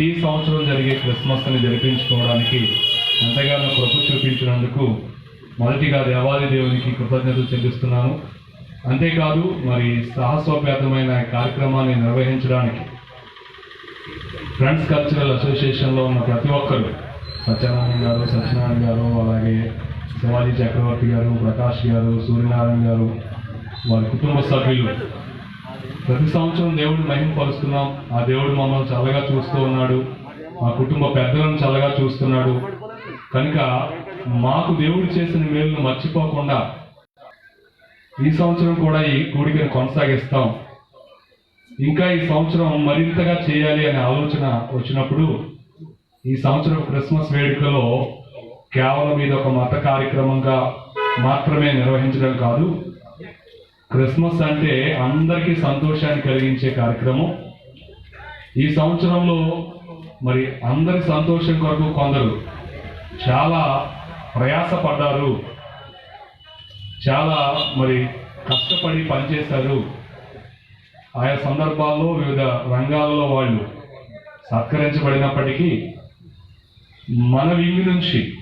ప్రతి సంవత్సరం జరిగే క్రిస్మస్ని జరిపించుకోవడానికి ఎంతగానో కృప చూపించినందుకు మొదటిగా దేవాది దేవునికి కృతజ్ఞతలు చెల్లిస్తున్నాను. అంతేకాదు మరి సాహసోపేతమైన కార్యక్రమాన్ని నిర్వహించడానికి ఫ్రెండ్స్ కల్చరల్ అసోసియేషన్లో ఉన్న ప్రతి ఒక్కరు సత్యనారాయణ గారు సత్యనారాయణ గారు అలాగే శివాజీ చక్రవర్తి గారు ప్రకాష్ గారు సూర్యనారాయణ గారు వారి కుటుంబ సభ్యులు ప్రతి సంవత్సరం దేవుడు మహిమపరుస్తున్నాం. ఆ దేవుడు మమ్మల్ని చల్లగా చూస్తూ ఉన్నాడు. మా కుటుంబ పెద్దలను చల్లగా చూస్తున్నాడు. కనుక మాకు దేవుడు చేసిన మేలును మర్చిపోకుండా ఈ సంవత్సరం కూడా ఈ కూడికను కొనసాగిస్తాం. ఇంకా ఈ సంవత్సరం మరింతగా చేయాలి అనే ఆలోచన వచ్చినప్పుడు ఈ సంవత్సరం క్రిస్మస్ వేడుకలో కేవలం ఇది ఒక మత కార్యక్రమంగా మాత్రమే నిర్వహించడం కాదు క్రిస్మస్ అంటే అందరికీ సంతోషాన్ని కలిగించే కార్యక్రమం. ఈ సంవత్సరంలో మరి అందరి సంతోషం కొరకు కొందరు చాలా ప్రయాసపడ్డారు. చాలా మరి కష్టపడి పనిచేశారు. ఆయా సందర్భాల్లో వివిధ రంగాల్లో వాళ్ళు సత్కరించబడినప్పటికీ మన వింగి నుంచి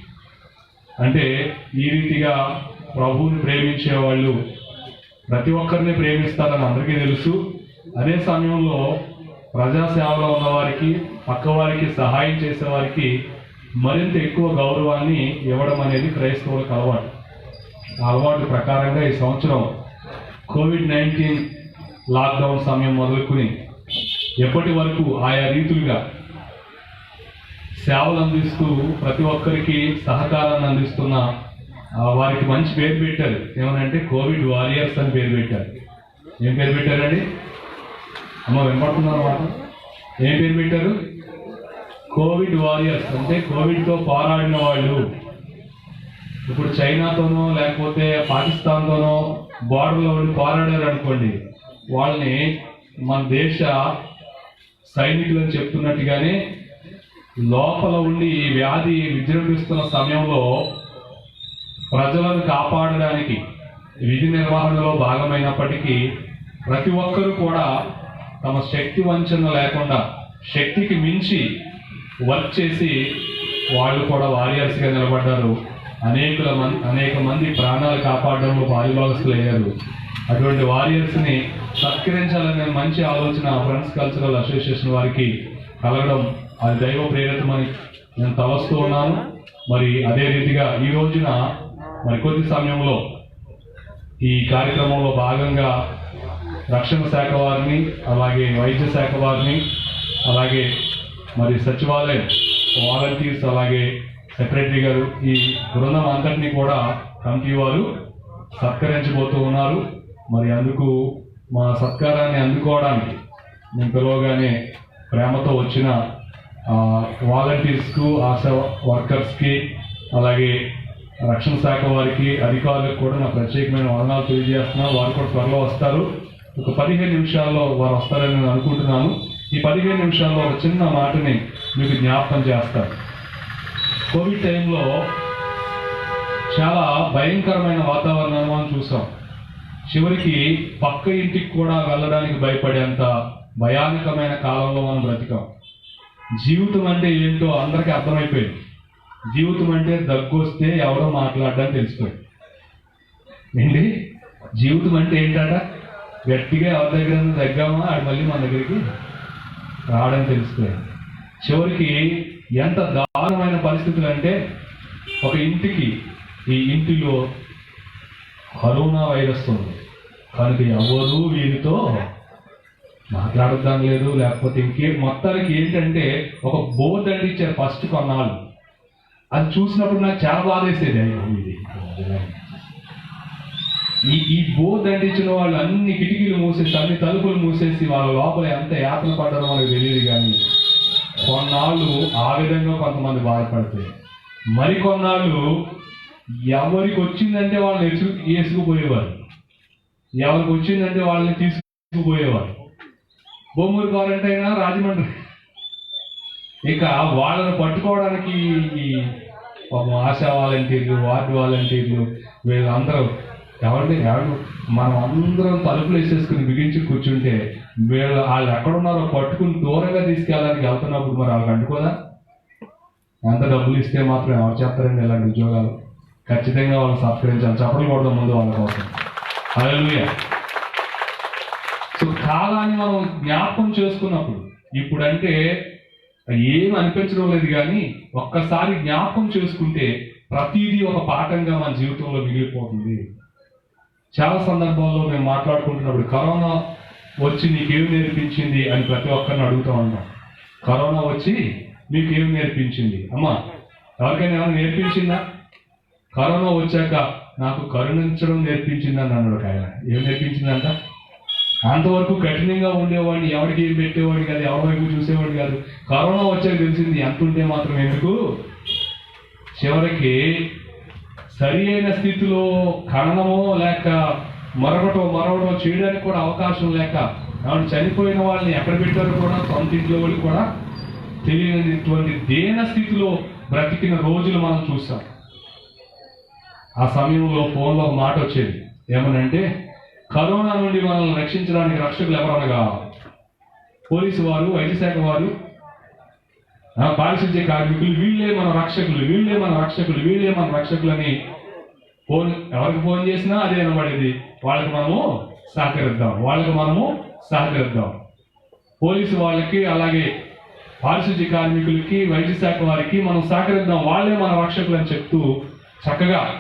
అంటే ఈ రీతిగా ప్రభువుని ప్రేమించే వాళ్ళు ప్రతి ఒక్కరిని ప్రేమిస్తారని అందరికీ తెలుసు. అదే సమయంలో ప్రజాసేవలో ఉన్నవారికి పక్కవారికి సహాయం చేసేవారికి మరింత ఎక్కువ గౌరవాన్ని ఇవ్వడం అనేది క్రైస్తవులకు అలవాటు. ఆ అలవాటు ప్రకారంగా ఈ సంవత్సరం కోవిడ్ నైన్టీన్ లాక్డౌన్ సమయం మొదలుకొని ఎప్పటి వరకు ఆయా రీతులుగా సేవలు అందిస్తూ ప్రతి ఒక్కరికి సహకారాన్ని అందిస్తున్న వారికి మంచి పేరు పెట్టారు. ఏమనంటే కోవిడ్ వారియర్స్ అని పేరు పెట్టారు. ఏం పేరు పెట్టారండి? అమ్మ వినపడుతున్నారు మాట? ఏం పేరు పెట్టారు? Covid warriors. అంటే కోవిడ్తో పోరాడిన వాళ్ళు. ఇప్పుడు చైనాతోనో లేకపోతే పాకిస్తాన్తోనో బార్డర్లో ఉండి పోరాడారు అనుకోండి వాళ్ళని మన దేశ సైనికులు అని చెప్తున్నట్టుగానే లోపల ఉండి ఈ వ్యాధి విజృంభిస్తున్న సమయంలో ప్రజలను కాపాడడానికి విధి నిర్వహణలో భాగమైనప్పటికీ ప్రతి ఒక్కరూ కూడా తమ శక్తి వంచన లేకుండా శక్తికి మించి వర్క్ చేసి వాళ్ళు కూడా వారియర్స్గా నిలబడ్డారు. అనేకుల మంది అనేక మంది ప్రాణాలు కాపాడడంలో పాలుభాగస్తులు అయ్యారు. అటువంటి వారియర్స్ని సత్కరించాలనే మంచి ఆలోచన ఫ్రెండ్స్ కల్చరల్ అసోసియేషన్ వారికి కలగడం అది దైవ ప్రేరితమని నేను తలస్తూ ఉన్నాను. మరి అదే రీతిగా ఈ రోజున మరి కొద్ది సమయంలో ఈ కార్యక్రమంలో భాగంగా రక్షణ శాఖ వారిని అలాగే వైద్య శాఖ వారిని అలాగే మరి సచివాలయం వాలంటీర్స్ అలాగే సెక్రటరీ గారు ఈ బృందం అంతటినీ కూడా కమిటీ వారు సత్కరించబోతూ ఉన్నారు. మరి అందుకు మా సత్కారాన్ని అందుకోవడానికి నేను పిలవగానే ప్రేమతో వచ్చిన వాలంటీర్స్కు ఆశా వర్కర్స్కి అలాగే రక్షణ శాఖ వారికి అధికారులకు కూడా నా ప్రత్యేకమైన వందనాలు తెలియజేస్తున్నాను వారు కూడా త్వరలో వస్తారు. ఒక పదిహేను నిమిషాల్లో వారు వస్తారని నేను అనుకుంటున్నాను. ఈ పదిహేను నిమిషాల్లో ఒక చిన్న మాటని మీకు జ్ఞాపకం చేస్తారు కోవిడ్ టైంలో చాలా భయంకరమైన వాతావరణాన్ని మనం చూసాం. చివరికి పక్క ఇంటికి కూడా వెళ్ళడానికి భయపడేంత భయానకమైన కాలంలో మనం బ్రతికాం. జీవితం అంటే ఏంటో అందరికీ అర్థమైపోయింది. జీవితం అంటే దగ్గు వస్తే ఎవరో మాట్లాడడం తెలిసిపోయింది ఏంటి? జీవితం అంటే ఏంటట? గట్టిగా ఎవరి దగ్గర తగ్గామా ఆడు మళ్ళీ మన దగ్గరికి రావడం తెలిసిపోయింది చివరికి ఎంత దారుణమైన పరిస్థితులు అంటే ఒక ఇంటికి ఈ ఇంటిలో కరోనా వైరస్ ఉంది. కనుక ఎవరు వీరితో మాట్లాడద్దాం లేదు లేకపోతే ఇంకే మొత్తానికి ఏంటంటే ఒక బోర్డు అంటించారు ఫస్ట్ కొన్నాళ్ళు. అది చూసినప్పుడు నాకు చాలా బాధ వేసేది అయ్యో ఇది ఈ ఈ బోర్డు అంటించిన వాళ్ళు అన్ని కిటికీలు మూసేసి అన్ని తలుపులు మూసేసి వాళ్ళ లోపల ఎంత యాతన పడ్డారో మనకు తెలియదు కానీ కొన్నాళ్ళు ఆ విధంగా కొంతమంది బాధపడతాయి మరికొన్నాళ్ళు ఎవరికి వచ్చిందంటే వాళ్ళని ఎసు వేసుకుపోయేవారు ఎవరికి వచ్చిందంటే వాళ్ళని తీసుకుపోయేవారు. బొమ్మూరు గవర్నమెంట్ అయినా రాజమండ్రి ఇక వాళ్ళని పట్టుకోవడానికి ఈ ఆశా వాలంటీర్లు వార్డు వాలంటీర్లు వీళ్ళందరూ ఎవరిని ఎవరు? మనం అందరం తలుపులు వేసేసుకుని బిగించి కూర్చుంటే వీళ్ళు వాళ్ళు ఎక్కడున్నారో పట్టుకుని దూరంగా తీసుకెళ్ళడానికి వెళ్తున్నప్పుడు మరి వాళ్ళకి అంటుకోదా? ఎంత డబ్బులు ఇస్తే మాత్రం ఎవరు చేస్తారండి ఇలాంటి ఉద్యోగాలు? ఖచ్చితంగా వాళ్ళు సత్కరించాలి. చెప్పడం కూడా ముందు వాళ్ళ కోసం. అదే సో కాలాన్ని మనం జ్ఞాపకం చేసుకున్నప్పుడు ఇప్పుడంటే ఏం అనిపించడం లేదు కానీ ఒక్కసారి జ్ఞాపకం చేసుకుంటే ప్రతిదీ ఒక పాఠంగా మన జీవితంలో మిగిలిపోతుంది. చాలా సందర్భాల్లో మేము మాట్లాడుకుంటున్నప్పుడు కరోనా వచ్చి నీకేం నేర్పించింది అని ప్రతి ఒక్కరిని అడుగుతూ ఉంటాం. కరోనా వచ్చి నీకేం నేర్పించింది? అమ్మా ఎవరికైనా ఏమైనా నేర్పించిందా? కరోనా వచ్చాక నాకు కరుణించడం నేర్పించిందని అన్నాడు ఒక ఆయన. ఏం నేర్పించిందంట? అంతవరకు కఠినంగా ఉండేవాడిని ఎవరికి ఏం పెట్టేవాడు కాదు ఎవరివైపు చూసేవాడు కాదు. కరోనా వచ్చాక తెలిసింది ఎంత ఉంటే మాత్రం ఎందుకు? చివరికి సరి అయిన స్థితిలో ఖననమో లేక మరొకటో మరొకటో చేయడానికి కూడా అవకాశం లేక ఆవిడ చనిపోయిన వాళ్ళని ఎక్కడ పెట్టారో కూడా సొంత ఇంట్లో వాళ్ళు కూడా తెలియనటువంటి దేన స్థితిలో బ్రతికిన రోజులు మనం చూసాం ఆ సమయంలో ఫోన్లో ఒక మాట వచ్చేది. ఏమనంటే కరోనా నుండి మనల్ని రక్షించడానికి రక్షకులు ఎవరనగా పోలీసు వారు వైద్య శాఖ వారు పారిశుద్ధ్య కార్మికులు వీళ్ళే మన రక్షకులు వీళ్ళే మన రక్షకులు వీళ్ళే మన రక్షకులు అని ఫోన్ ఎవరికి ఫోన్ చేసినా అదే వినబడేది. వాళ్ళకి మనము సహకరిద్దాం. వాళ్ళకి మనము సహకరిద్దాం. పోలీసు వాళ్ళకి అలాగే పారిశుద్ధ్య కార్మికులకి వైద్య శాఖ వారికి మనం సహకరిద్దాం. వాళ్ళే మన రక్షకులు అని చెప్తూ చక్కగా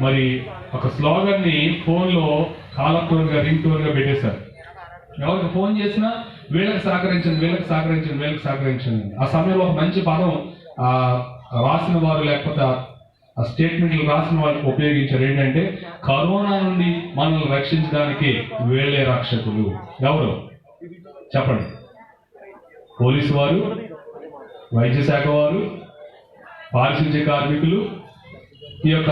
మరి ఒక స్లోగన్ని ఫోన్లో కాలం లో రింగ్ టోన్ పెట్టేశారు. ఎవరికి ఫోన్ చేసినా వీళ్ళకి సహకరించండి వీళ్ళకి సహకరించండి వీళ్ళకి సహకరించండి. ఆ సమయంలో ఒక మంచి పదం ఆ రాసిన వారు లేకపోతే ఆ- స్టేట్మెంట్లు రాసిన వాళ్ళకి ఉపయోగించారు. ఏంటంటే కరోనా నుండి మనల్ని రక్షించడానికి వేలే రక్షకులు. ఎవరు? చెప్పండి. పోలీసు వారు వైద్య శాఖ వారు పారిశుద్ధ్య కార్మికులు ఈ యొక్క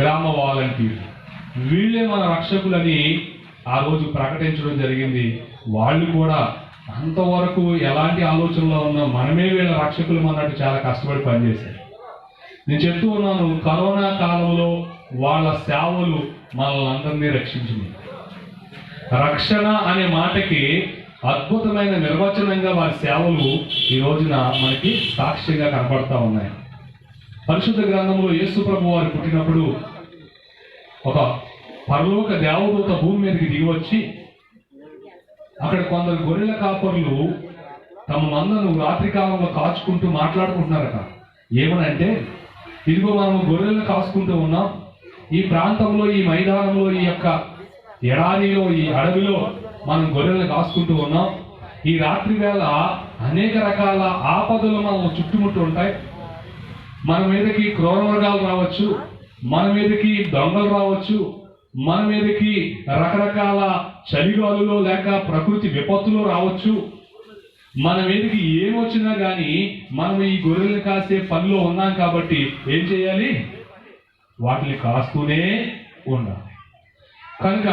గ్రామ వాలంటీర్లు. వీళ్ళే మన రక్షకులని ఆ రోజు ప్రకటించడం జరిగింది. వాళ్ళు కూడా అంతవరకు ఎలాంటి ఆలోచనలో ఉన్నా మనమే వీళ్ళ రక్షకులు అన్నట్టు చాలా కష్టపడి పనిచేశారు. నేను చెప్తూ ఉన్నాను కరోనా కాలంలో వాళ్ళ సేవలు మనల్ని అందరినీ రక్షించింది. రక్షణ అనే మాటకి అద్భుతమైన నిర్వచనంగా వారి సేవలు ఈ రోజున మనకి సాక్ష్యంగా కనపడతా ఉన్నాయి. పరిశుద్ధ గ్రంథంలో యేసు ప్రభు వారు పుట్టినప్పుడు ఒక పరలోక దేవదూత భూమి మీదకి దిగి వచ్చి అక్కడ కొందరు గొర్రెల కాపర్లు తమ మందను రాత్రి కాలంలో కాచుకుంటూ మాట్లాడుకుంటున్నారట. ఏమనంటే ఇదిగో మనం గొర్రెలను కాసుకుంటూ ఉన్నాం. ఈ ప్రాంతంలో ఈ మైదానంలో ఈ యొక్క ఎడారిలో ఈ అడవిలో మనం గొర్రెలను కాసుకుంటూ ఉన్నాం. ఈ రాత్రి వేళ అనేక రకాల ఆపదలు మనం చుట్టుముట్టు ఉంటాయి. మన మీదకి క్రోర రావచ్చు మన మీదకి దొంగలు రావచ్చు మన మీదకి రకరకాల చలిగాలులో లేక ప్రకృతి విపత్తులు రావచ్చు. మన మీదకి ఏమొచ్చినా కానీ మనం ఈ గొర్రెలను కాసే పనిలో ఉన్నాం కాబట్టి ఏం చేయాలి? వాటిని కాస్తూనే ఉండాలి. కనుక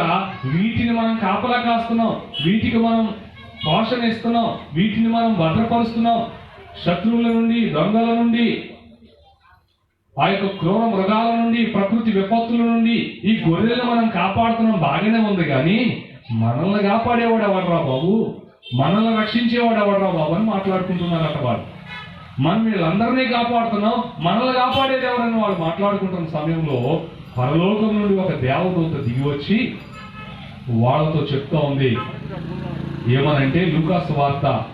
వీటిని మనం కాపలా కాస్తున్నాం వీటికి మనం పోషణ ఇస్తున్నాం వీటిని మనం భద్రపరుస్తున్నాం. శత్రువుల నుండి దొంగల నుండి ఆ యొక్క క్రూర మృగాల నుండి ప్రకృతి విపత్తుల నుండి ఈ గొర్రెలను మనం కాపాడుతున్నాం బాగానే ఉంది కానీ మనల్ని కాపాడేవాడు ఎవడరా బాబు? మనల్ని రక్షించేవాడు ఎవడరా బాబు అని మాట్లాడుకుంటున్నారట వాళ్ళు. మనం వీళ్ళందరినీ కాపాడుతున్నాం మనల్ని కాపాడేది ఎవరని వాళ్ళు మాట్లాడుకుంటున్న సమయంలో పరలోకం నుండి ఒక దేవదూత దిగి వచ్చి వాళ్ళతో చెప్తా ఉంది. ఏమనంటే లూకాస్ వార్త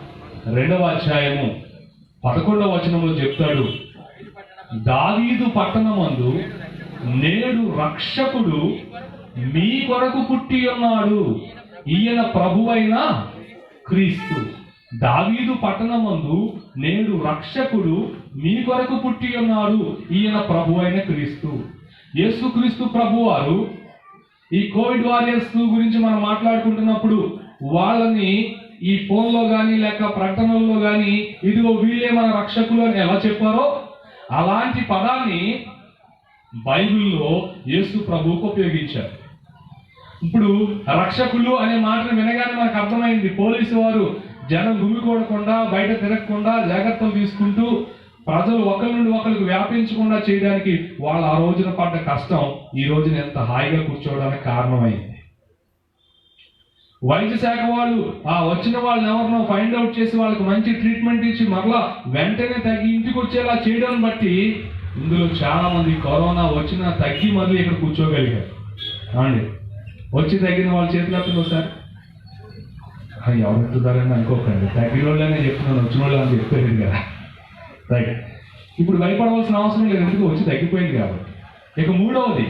రెండవ అధ్యాయము పదకొండవ వచనంలో చెప్తాడు. దావీదు పట్టణమందు నేడు రక్షకుడు మీ కొరకు పుట్టి ఉన్నాడు. ఈయన ప్రభువైన క్రీస్తు. దావీదు పట్టణమందు నేడు రక్షకుడు మీ కొరకు పుట్టి ఉన్నాడు. ఈయన ప్రభువైన క్రీస్తు. యేసుక్రీస్తు ప్రభువారు ఈ కోవిడ్ వారియర్స్ గురించి మనం మాట్లాడుకుంటున్నప్పుడు వాళ్ళని ఈ ఫోన్లో కానీ లేక ప్రకటనల్లో కానీ ఇదిగో వీళ్ళే మన రక్షకులు అని ఎలా చెప్పారో అలాంటి పదాన్ని బైబిల్లో యేసు ప్రభువుకు ఉపయోగించారు. ఇప్పుడు రక్షకులు అనే మాటను వినగానే మనకు అర్థమైంది. పోలీసు వారు జనం గుమికూడకుండా బయట తిరగకుండా జాగ్రత్తలు తీసుకుంటూ ప్రజలు ఒకరి నుండి ఒకరికి వ్యాపించకుండా చేయడానికి వాళ్ళు ఆ రోజున పడ్డ కష్టం ఈ రోజున ఎంత హాయిగా కూర్చోవడానికి కారణమైంది. వైద్య శాఖ వాళ్ళు ఆ వచ్చిన వాళ్ళని ఎవరినో ఫైండ్ అవుట్ చేసి వాళ్ళకి మంచి ట్రీట్మెంట్ ఇచ్చి మరలా వెంటనే తగ్గి ఇంటికి వచ్చేలా చేయడం బట్టి ఇందులో చాలా మంది కరోనా వచ్చిన తగ్గి మళ్ళీ ఇక్కడ కూర్చోగలిగారు. అండి వచ్చి తగ్గిన వాళ్ళ చేతులు ఎత్తండి ఒకసారి. ఆ, ఎవరు ఎత్తుతారని అనుకోకండి. తగ్గిన వాళ్ళనే చెప్తున్నాను వచ్చిన వాళ్ళు అని చెప్పేది కదా. రైట్. ఇప్పుడు భయపడవలసిన అవసరం లేదు ఎందుకు? వచ్చి తగ్గిపోయింది కాబట్టి. ఇక మూడవది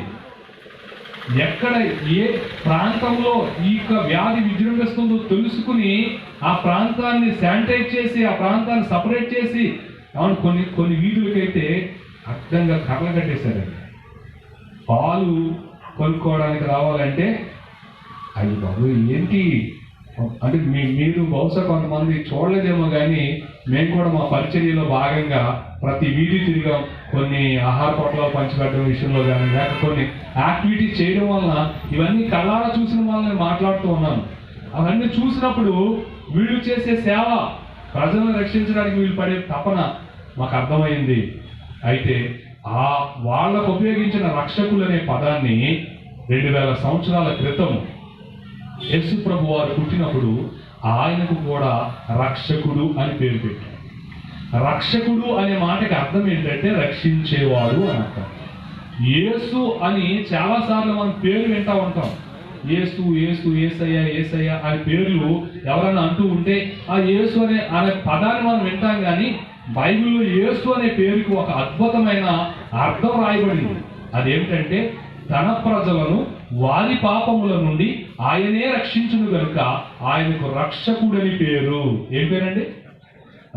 ఎక్కడ ఏ ప్రాంతంలో ఈ యొక్క వ్యాధి విజృంభిస్తుందో తెలుసుకుని ఆ ప్రాంతాన్ని శానిటైజ్ చేసి ఆ ప్రాంతాన్ని సపరేట్ చేసి అవును కొన్ని కొన్ని వీధులకైతే అర్థంగా కర్రలు కట్టేశారండి. పాలు కొనుక్కోవడానికి రావాలంటే అది బాబు ఏంటి? అంటే మీ మీరు బహుశా కొంతమంది చూడలేదేమో కానీ మేము కూడా మా పరిచర్యలో భాగంగా ప్రతి వీధి తిరిగాం. కొన్ని ఆహార పొట్లాలు పంచిపెట్టడం విషయంలో కానీ లేక కొన్ని యాక్టివిటీస్ చేయడం వలన ఇవన్నీ కళ్ళారా చూసిన వాళ్ళని మాట్లాడుతూ ఉన్నాను. అవన్నీ చూసినప్పుడు వీళ్ళు చేసే సేవ ప్రజలను రక్షించడానికి వీళ్ళు పడే తపన మాకు అర్థమైంది. అయితే ఆ వాళ్ళకు ఉపయోగించిన రక్షకులు అనే పదాన్ని రెండు వేల సంవత్సరాల క్రితం యేసు ప్రభు వారు పుట్టినప్పుడు ఆయనకు కూడా రక్షకుడు అని పేరు పెట్టారు. రక్షకుడు అనే మాటకి అర్థం ఏంటంటే రక్షించేవాడు అని అర్థం. యేసు అని చాలాసార్లు మనం పేరు వింటా ఉంటాం. యేసు యేసు ఏసయ్య ఏసయ్య అనే పేర్లు ఎవరైనా అంటూ ఉంటే ఆ యేసు అనే అనే పదాన్ని మనం వింటాం కానీ బైబిల్లో యేసు అనే పేరుకి ఒక అద్భుతమైన అర్థం రాయబడింది. అదేమిటంటే తన ప్రజలను వారి పాపముల నుండి ఆయనే రక్షించును గనుక ఆయనకు రక్షకుడని పేరు. ఏం పేరండి?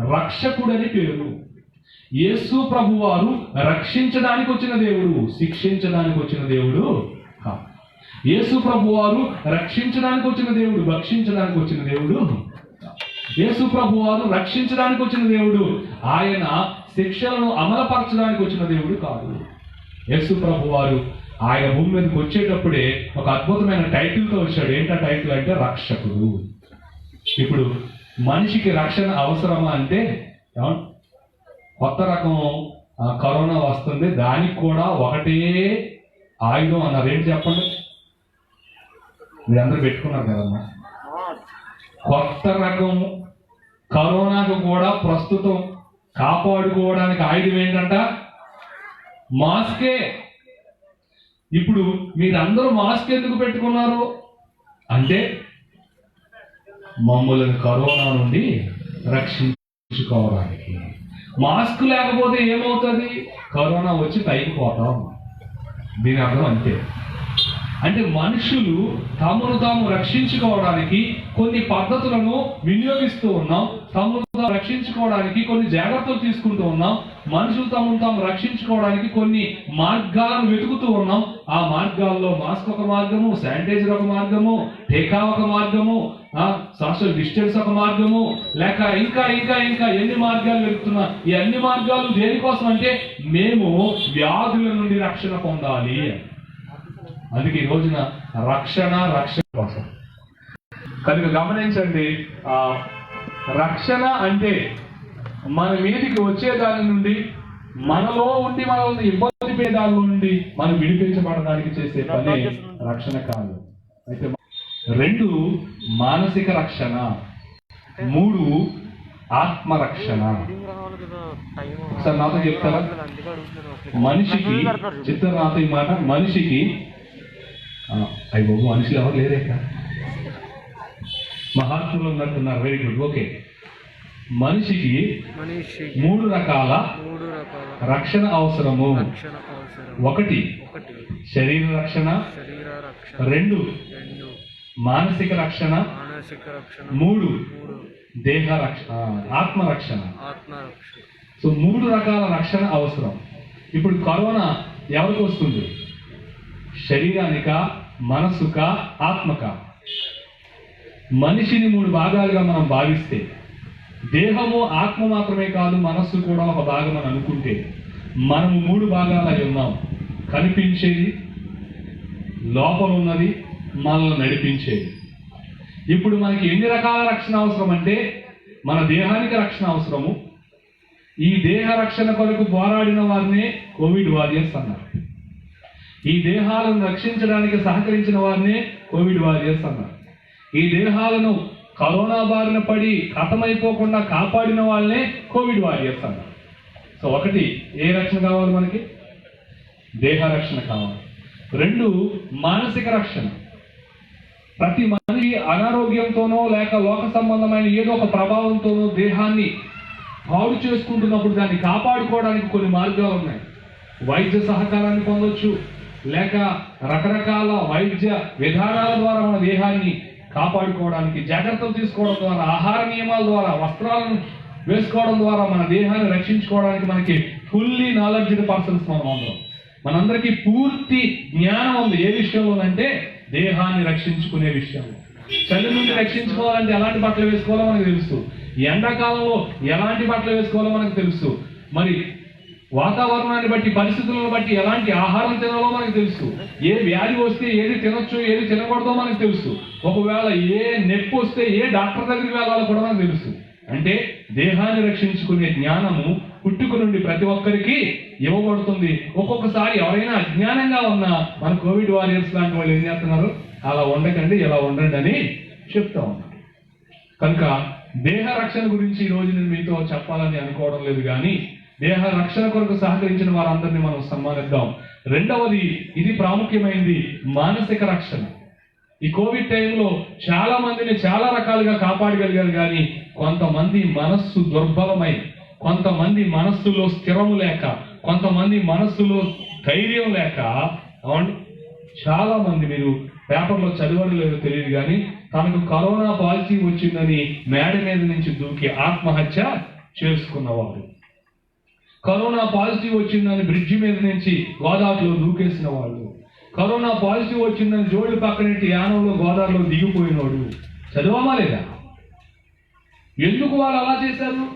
రక్షకుడని పేరు యేసు ప్రభు వారు రక్షించడానికి వచ్చిన దేవుడు శిక్షించడానికి వచ్చిన దేవుడు కాదు. యేసు ప్రభు వారు రక్షించడానికి వచ్చిన దేవుడు భక్షించడానికి వచ్చిన దేవుడు యేసు ప్రభు వారు రక్షించడానికి వచ్చిన దేవుడు ఆయన శిక్షలను అమలపరచడానికి వచ్చిన దేవుడు కాదు. యేసు ప్రభు వారు ఆయన భూమి మీదకి వచ్చేటప్పుడే ఒక అద్భుతమైన టైటిల్తో వచ్చాడు. ఏంట టైటిల్ అంటే రక్షకుడు. ఇప్పుడు మనిషికి రక్షణ అవసరమా అంటే కొత్త రకం కరోనా వస్తుంది దానికి కూడా ఒకటే ఆయుధం అన్నారు. ఏంటి చెప్పండి? మీరు అందరూ పెట్టుకున్నారు కదమ్మా. కొత్త రకం కరోనాకు కూడా ప్రస్తుతం కాపాడుకోవడానికి ఆయుధం ఏంటంట? మాస్కే. ఇప్పుడు మీరందరూ మాస్క్ ఎందుకు పెట్టుకున్నారు? అంటే మమ్మల్ని కరోనా నుండి రక్షించుకోవడానికి. మాస్క్ లేకపోతే ఏమవుతుంది? కరోనా వచ్చి పైకి పోతాం దీని అర్థం అంతే. అంటే మనుషులు తమను తాము రక్షించుకోవడానికి కొన్ని పద్ధతులను వినియోగిస్తూ ఉన్నాం తమను తాము రక్షించుకోవడానికి కొన్ని జాగ్రత్తలు తీసుకుంటూ ఉన్నాం. మనుషులు తమను తాము రక్షించుకోవడానికి కొన్ని మార్గాలను వెతుకుతూ ఉన్నాం. ఆ మార్గాల్లో మాస్క్ ఒక మార్గము శానిటైజర్ ఒక మార్గము టీకా ఒక మార్గము సోషల్ డిస్టెన్స్ ఒక మార్గము లేక ఇంకా ఇంకా ఇంకా ఎన్ని మార్గాలు వెతుకుతున్నా ఈ అన్ని మార్గాలు దేనికోసం అంటే మేము వ్యాధుల నుండి రక్షణ పొందాలి. అందుకే ఈ రోజున రక్షణ రక్షణ కోసం. కనుక గమనించండి రక్షణ అంటే మన మీదికి వచ్చే దాని నుండి మనలో ఉండి మనల్ని ఇబ్బంది పెట్టే దాని నుండి మనం విడిపించబడడానికి చేసే పనే రక్షణ కాదు. అయితే రెండు మానసిక రక్షణ. మూడు ఆత్మరక్షణ. ఒకసారి నాతో చెప్తారా? మనిషికి చిత్ర నాతో ఈ మాట మనిషికి ఆ, బాబు మనుషులు ఎవరు లేరే మహాత్ములు ఉన్నట్టున్నారు. వెరీ గుడ్ ఓకే మనిషికి మనిషి మూడు రకాల మూడు రకాల రక్షణ అవసరము. ఒకటి శరీర రక్షణ. రెండు మానసిక రక్షణ. మూడు దేహ రక్షణ ఆత్మ రక్షణ. ఆత్మ రక్షణ. సో మూడు రకాల రక్షణ అవసరం. ఇప్పుడు కరోనా ఎవరికి వస్తుంది? శరీరానిక మనసుక ఆత్మక? మనిషిని మూడు భాగాలుగా మనం భావిస్తే దేహము ఆత్మ మాత్రమే కాదు మనస్సు కూడా ఒక భాగం అని అనుకుంటే మనము మూడు భాగాలు ఉన్నాం. కనిపించేది లోపల ఉన్నది మనల్ని నడిపించేది. ఇప్పుడు మనకి ఎన్ని రకాల రక్షణ అవసరం అంటే మన దేహానికి రక్షణ అవసరము. ఈ దేహ రక్షణ కొరకు పోరాడిన వారినే కోవిడ్ వారియర్స్ అన్నారు. ఈ దేహాలను రక్షించడానికి సహకరించిన వారినే కోవిడ్ వారియర్స్ అన్నారు. ఈ దేహాలను కరోనా బారిన పడి హతమైపోకుండా కాపాడిన వాళ్ళనే కోవిడ్ వారియర్స్ అన్నారు సో ఒకటి ఏ రక్షణ కావాలి మనకి? దేహ రక్షణ కావాలి. రెండు మానసిక రక్షణ. ప్రతి మనిషి అనారోగ్యంతోనో లేక లోక సంబంధమైన ఏదో ఒక ప్రభావంతోనో దేహాన్ని పాడు చేసుకుంటున్నప్పుడు దాన్ని కాపాడుకోవడానికి కొన్ని మార్గాలు ఉన్నాయి. వైద్య సహకారాన్ని పొందొచ్చు లేక రకరకాల వైద్య విధానాల ద్వారా మన దేహాన్ని కాపాడుకోవడానికి జాగ్రత్తలు తీసుకోవడం ద్వారా ఆహార నియమాల ద్వారా వస్త్రాలను వేసుకోవడం ద్వారా మన దేహాన్ని రక్షించుకోవడానికి మనకి ఫుల్లీ నాలెడ్జ్డ్ పర్సన్స్ మనం అందరం మనందరికీ పూర్తి జ్ఞానం ఉంది. ఏ విషయంలోనంటే దేహాన్ని రక్షించుకునే విషయంలో చలి నుండి రక్షించుకోవాలంటే ఎలాంటి బట్టలు వేసుకోవాలో మనకు తెలుసు. ఎండాకాలంలో ఎలాంటి బట్టలు వేసుకోవాలో మనకు తెలుసు. మరి వాతావరణాన్ని బట్టి పరిస్థితులను బట్టి ఎలాంటి ఆహారం తినాలో మనకు తెలుసు. ఏ వ్యాధి వస్తే ఏది తినొచ్చు ఏది తినకూడదో మనకు తెలుసు. ఒకవేళ ఏ నొప్పి వస్తే ఏ డాక్టర్ దగ్గరికి వెళ్ళాలో కూడా మనకు తెలుసు. అంటే దేహాన్ని రక్షించుకునే జ్ఞానము పుట్టుక నుండి ప్రతి ఒక్కరికి ఇవ్వబడుతుంది. ఒక్కొక్కసారి ఎవరైనా అజ్ఞానంగా ఉన్నా మన కోవిడ్ వారియర్స్ లాంటి వాళ్ళు ఏం చేస్తున్నారు? అలా ఉండకండి ఇలా ఉండండి అని చెప్తా ఉన్నారు. కనుక దేహ రక్షణ గురించి ఈ రోజు నేను మీతో చెప్పాలని అనుకోవడం లేదు కానీ దేహ రక్షణ కొరకు సహకరించిన వారందరినీ మనం సన్మానిద్దాం. రెండవది ఇది ప్రాముఖ్యమైనది మానసిక రక్షణ. ఈ కోవిడ్ టైంలో చాలా మందిని చాలా రకాలుగా కాపాడగలిగారు కానీ కొంతమంది మనస్సు దుర్బలమై కొంతమంది మనస్సులో స్థిరము లేక కొంతమంది మనస్సులో ధైర్యం లేక అవును చాలా మంది మీరు పేపర్లో చదవడం లేదో తెలియదు కానీ తనకు కరోనా పాలసీ వచ్చిందని మేడ మీద నుంచి దూకి ఆత్మహత్య చేసుకున్నవారు. కరోనా పాజిటివ్ వచ్చిందని బ్రిడ్జి మీద నుంచి గోదావరిలో దూకేసిన వాళ్ళు కరోనా పాజిటివ్ వచ్చిందని జోడి పక్కనెట్టి యానంలో గోదావరిలో దిగిపోయినోడు. చదవమా లేదా? ఎందుకు వాళ్ళు అలా చేశారు?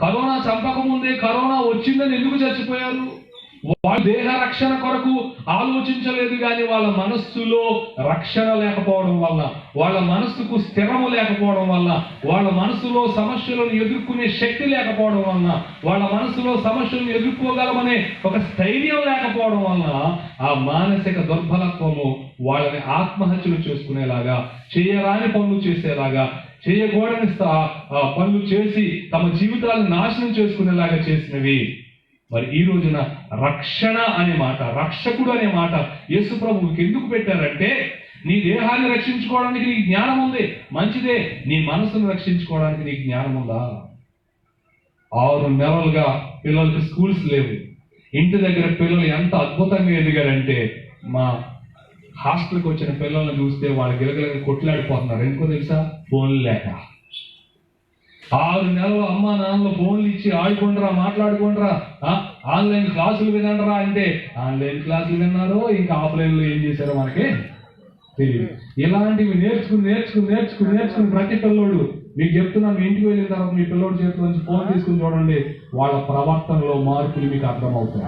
కరోనా చంపకముందే కరోనా వచ్చిందని ఎందుకు చచ్చిపోయారు? వాళ్ళ దేహ రక్షణ కొరకు ఆలోచించలేదు కానీ వాళ్ళ మనస్సులో రక్షణ లేకపోవడం వల్ల వాళ్ళ మనస్సుకు స్థిరము లేకపోవడం వల్ల వాళ్ళ మనసులో సమస్యలను ఎదుర్కొనే శక్తి లేకపోవడం వలన వాళ్ళ మనసులో సమస్యలను ఎదుర్కోగలమనే ఒక స్థైర్యం లేకపోవడం వలన ఆ మానసిక దుర్బలత్వము వాళ్ళని ఆత్మహత్యలు చేసుకునేలాగా చేయరాని పనులు చేసేలాగా చేయకూడని పనులు చేసి తమ జీవితాలను నాశనం చేసుకునేలాగా చేసినవి. మరి ఈ రోజున రక్షణ అనే మాట రక్షకుడు అనే మాట యేసు ప్రభువుకి ఎందుకు పెట్టారంటే నీ దేహాన్ని రక్షించుకోవడానికి నీకు జ్ఞానం ఉంది. మంచిదే నీ మనసును రక్షించుకోవడానికి నీకు జ్ఞానం ఉందా? ఆరు నెలలుగా పిల్లలకి స్కూల్స్ లేవు. ఇంటి దగ్గర పిల్లలు ఎంత అద్భుతంగా ఎదిగారంటే మా హాస్టల్కి వచ్చిన పిల్లల్ని చూస్తే వాళ్ళు గిలగిలగా కొట్లాడిపోతున్నారు. ఎందుకో తెలుసా? ఫోన్ లేక. ఆరు నెలలు అమ్మా నాన్నలు ఫోన్లు ఇచ్చి ఆడుకుంటారా మాట్లాడుకుంటారా ఆ, ఆన్లైన్ క్లాసులు వినండిరా అంటే ఆన్లైన్ క్లాసులు విన్నారో ఇంకా ఆఫ్లైన్లో ఏం చేశారో మనకి తెలియదు ఇలాంటివి నేర్చుకుని నేర్చుకుని నేర్చుకుని నేర్చుకుని ప్రతి పిల్లోడు మీకు చెప్తున్నాను మీ ఇంటికి వెళ్ళిన తర్వాత మీ పిల్లోడు చేతిలో నుంచి ఫోన్ తీసుకుని చూడండి వాళ్ళ ప్రవర్తనలో మార్పులు మీకు అర్థమవుతాయి.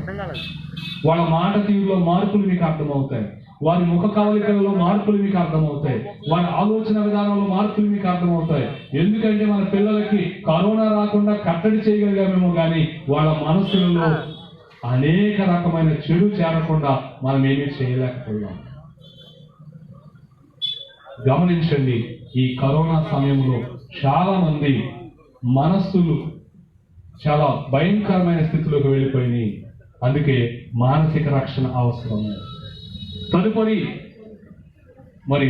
వాళ్ళ మాట తీరులో మార్పులు మీకు అర్థమవుతాయి. వారి ముఖ కవలికలలో మార్పులు మీకు అర్థమవుతాయి. వారి ఆలోచన విధానంలో మార్పులు మీకు అర్థమవుతాయి. ఎందుకంటే మన పిల్లలకి కరోనా రాకుండా కట్టడి చేయగలిగామేమో కానీ వాళ్ళ మనసులలో అనేక రకమైన చెడు చేరకుండా మనం ఏమీ చేయలేకపోయాం. గమనించండి ఈ కరోనా సమయంలో చాలా మంది మనస్సులు చాలా భయంకరమైన స్థితిలోకి వెళ్ళిపోయినాయి. అందుకే మానసిక రక్షణ అవసరం. తదుపరి మరి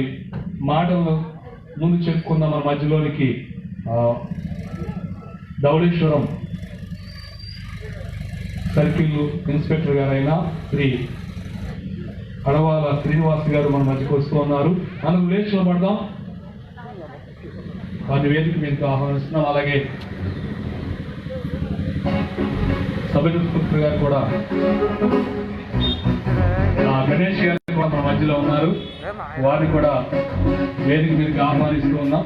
మాటలు ముందు చెప్పుకున్న మన మధ్యలోనికి. ధౌళేశ్వరం ధవళేశ్వరం సర్కిల్ ఇన్స్పెక్టర్ గారైన శ్రీ అడవాల శ్రీనివాస్ గారు మన మధ్యకు వస్తూ ఉన్నారు. మనం లేచి పడదాం. వారిని వేదిక మీకు ఆహ్వానిస్తున్నాం. అలాగే సబ్ ఇన్స్పెక్టర్ గారు కూడా. గణేష్ గారు మన మధ్యలో ఉన్నారు. వారిని కూడా వేదిక మీదకి ఆహ్వానిస్తూ ఉన్నాం.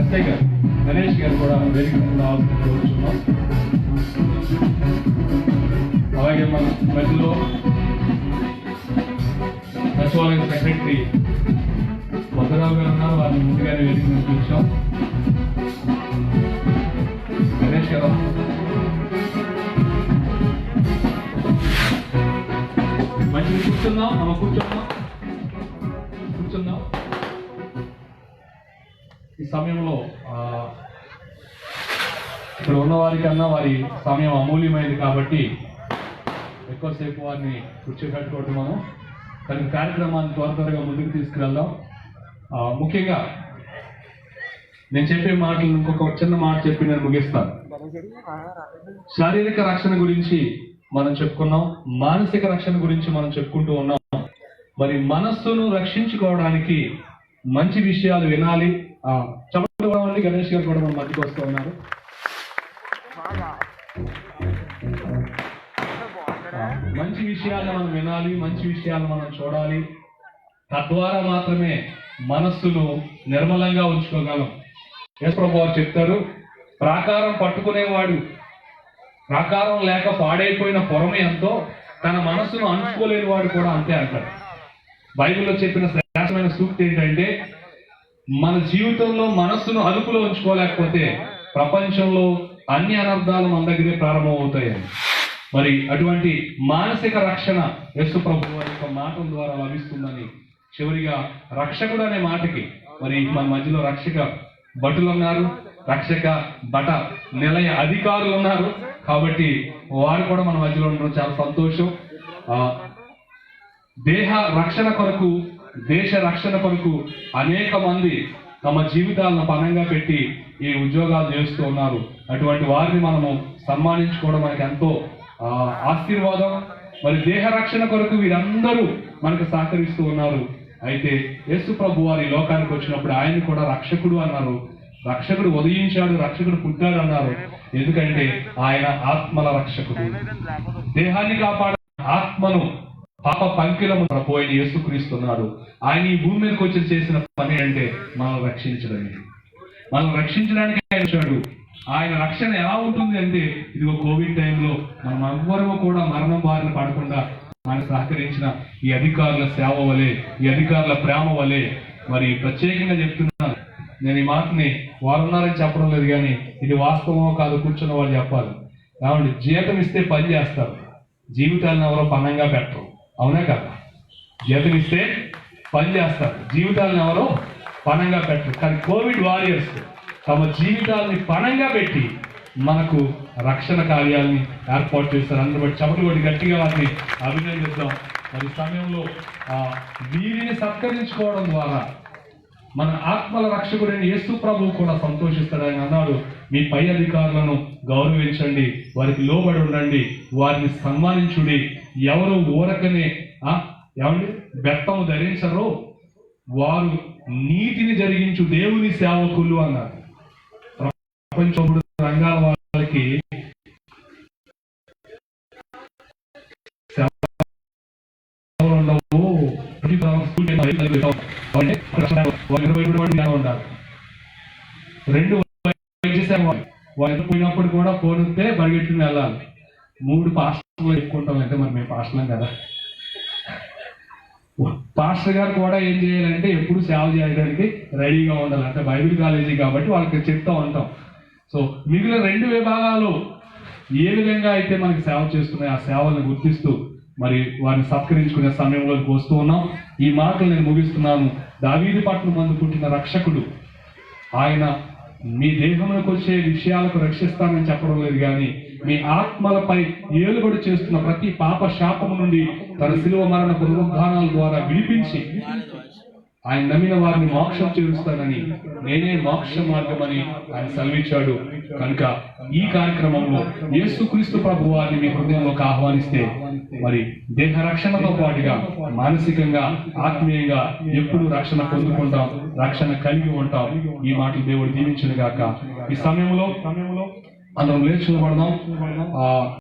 ఎస్ఐ గారు గణేష్ గారు కూడా వేదిక మీద అలాగే మన మధ్యలో సచివాలయం సెక్రటరీ సుబ్బారావు ఉన్నారు. వారిని ముందుగానే వేసి మేము చూసాం గణేష్ గారు. మంచిగా కూర్చున్నాం మనం కూర్చున్నాం కూర్చున్నాం ఈ సమయంలో ఇక్కడ ఉన్నవారికన్నా వారి సమయం అమూల్యమైనది కాబట్టి ఎక్కువసేపు వారిని కూర్చోబెట్టుకోవటం మనం. కానీ కార్యక్రమాన్ని త్వర త్వరగా ముందుకు తీసుకెళ్దాం ముఖ్యంగా నేను చెప్పే మాటలు ఇంకొక చిన్న మాట చెప్పి నేను ముగిస్తాను శారీరక రక్షణ గురించి మనం చెప్పుకున్నాం మానసిక రక్షణ గురించి మనం చెప్పుకుంటూ ఉన్నాం. మరి మనస్సును రక్షించుకోవడానికి మంచి విషయాలు వినాలి. ఆ, గణేష్ గారు కూడా మన మధ్యకి వస్తూ ఉన్నారు. మంచి విషయాలు మనం వినాలి మంచి విషయాలు మనం చూడాలి. తద్వారా మాత్రమే మనస్సును నిర్మలంగా ఉంచుకోగలం. యశ్వ్రభు వారు చెప్తారు ప్రాకారం పట్టుకునేవాడు ప్రాకారం లేక పాడైపోయిన పొరమ ఎంతో తన మనస్సును అంచుకోలేని వాడు కూడా అంతే అంటాడు. బైబిల్లో చెప్పిన శ్రేష్టమైన సూక్తి ఏంటంటే మన జీవితంలో మనస్సును అదుపులో ఉంచుకోలేకపోతే ప్రపంచంలో అన్ని అనర్థాలు మన దగ్గరే ప్రారంభమవుతాయని మరి అటువంటి మానసిక రక్షణ యేసు ప్రభు వారి యొక్క మాటల ద్వారా లభిస్తుందని చివరిగా రక్షకుడు అనే మాటకి. మరి మన మధ్యలో రక్షక భటులు ఉన్నారు రక్షక బట నిలయ అధికారులు ఉన్నారు. కాబట్టి వారు కూడా మన మధ్యలో ఉండడం చాలా సంతోషం. దేహ రక్షణ కొరకు దేశ రక్షణ కొరకు అనేక మంది తమ జీవితాలను పణంగా పెట్టి ఈ ఉద్యోగాలు చేస్తూ ఉన్నారు. అటువంటి వారిని మనము సన్మానించుకోవడం మనకి ఎంతో ఆశీర్వాదం. మరి దేహ రక్షణ కొరకు వీరందరూ మనకు సహకరిస్తూ ఉన్నారు. అయితే యేసు ప్రభు వారి లోకానికి వచ్చినప్పుడు ఆయన కూడా రక్షకుడు అన్నారు. రక్షకుడు ఉదయించాడు రక్షకుడు పుట్టాడు అన్నారు. ఎందుకంటే ఆయన ఆత్మల రక్షకుడు. దేహాన్ని కాపాడ ఆత్మను పాప పంకిలము పోయిన యేసుక్రీస్తున్నాడు ఆయన ఈ భూమి మీదకి వచ్చి చేసిన పని అంటే మనం రక్షించడానికి మనం రక్షించడానికి ఆయన వచ్చాడు. ఆయన రక్షణ ఎలా ఉంటుంది అంటే ఇదిగో కోవిడ్ టైంలో మనం ఎవ్వరూ కూడా మరణం బారిన పడకుండా మనకు సహకరించిన ఈ అధికారుల సేవ వలె ఈ అధికారుల ప్రేమ వలె మరి ప్రత్యేకంగా చెప్తున్నాను నేను ఈ మాటని వారున్నారని చెప్పడం లేదు కానీ ఇది వాస్తవమో కాదు కూర్చున్న వాళ్ళు చెప్పాలి. కాబట్టి జీతం ఇస్తే పని చేస్తారు. జీవితాలను ఎవరో పనంగా పెట్టరు. అవునా కదా? జీతం ఇస్తే పని చేస్తారు. జీవితాలను ఎవరో పనంగా పెట్టరు. కానీ కోవిడ్ వారియర్స్ తమ జీవితాలని పనంగా పెట్టి మనకు రక్షణ కార్యాలని ఏర్పాటు చేస్తారు. అందరూ బట్టి చప్పట్లు కొట్టి గట్టిగా వారిని అభినందిద్దాం మరి సమయంలో ఆ, వీరిని సత్కరించుకోవడం ద్వారా మన ఆత్మల రక్షకుడైన యేసు ప్రభువు కూడా సంతోషిస్తాడు ఆయన అన్నాడు. మీ పై అధికారులను గౌరవించండి. వారికి లోబడి ఉండండి. వారిని సన్మానించుడి. ఎవరు ఊరకనే ఏమండి? బెత్తము ధరించరు వారు నీతిని జరిగించు దేవుని సేవకులు అన్నారు. ప్రపంచ రంగాల ఉండాలి రెండు వాళ్ళు పోయినప్పుడు కూడా ఫోన్ ఉంటే పరిగెట్టుకుని వెళ్ళాలి. మూడు పాస్టర్లు చెప్పుకుంటాం అయితే మరి మేము పాస్టర్లం కదా. పాస్టర్ గారు కూడా ఏం చేయాలంటే ఎప్పుడు సేవ చేయడానికి రెడీగా ఉండాలి. అంటే బైబిల్ కాలేజీ కాబట్టి వాళ్ళకి చెప్తా ఉంటాం. సో మిగిలిన రెండు విభాగాలు ఏ విధంగా అయితే మనకి సేవ చేస్తున్నాయి ఆ సేవలను గుర్తిస్తూ మరి వారిని సత్కరించుకునే సమయంలోకి వస్తూ ఉన్నాం. ఈ మాటలు నేను ముగిస్తున్నాను. దావీది పట్ల మందు పుట్టిన రక్షకుడు. ఆయన మీ దేహంలోకి వచ్చే విషయాలకు రక్షిస్తానని చెప్పడం లేదు కానీ మీ ఆత్మలపై ఏలుబడి చేస్తున్న ప్రతి పాప శాపము నుండి తన శిలువ మరణ పునరుద్ధానాల ద్వారా విడిపించి ఆయన నమ్మిన వారిని మోక్షం చేరుస్తానని నేనే మోక్ష మార్గమని ఆయన సెలవిచ్చాడు. కనుక ఈ కార్యక్రమంలో యేసుక్రీస్తు ప్రభు వారిని మీ హృదయంలోకి ఆహ్వానిస్తే మరి దేహ రక్షణతో పాటుగా మానసికంగా ఆత్మీయంగా ఎప్పుడు రక్షణ పొందుకుంటాం రక్షణ కలిగి ఉంటాం. ఈ మాటలు దేవుడు దీవించును గాక ఈ సమయంలో సమయంలో అందరం లేచి నిలబడదాం. ఆ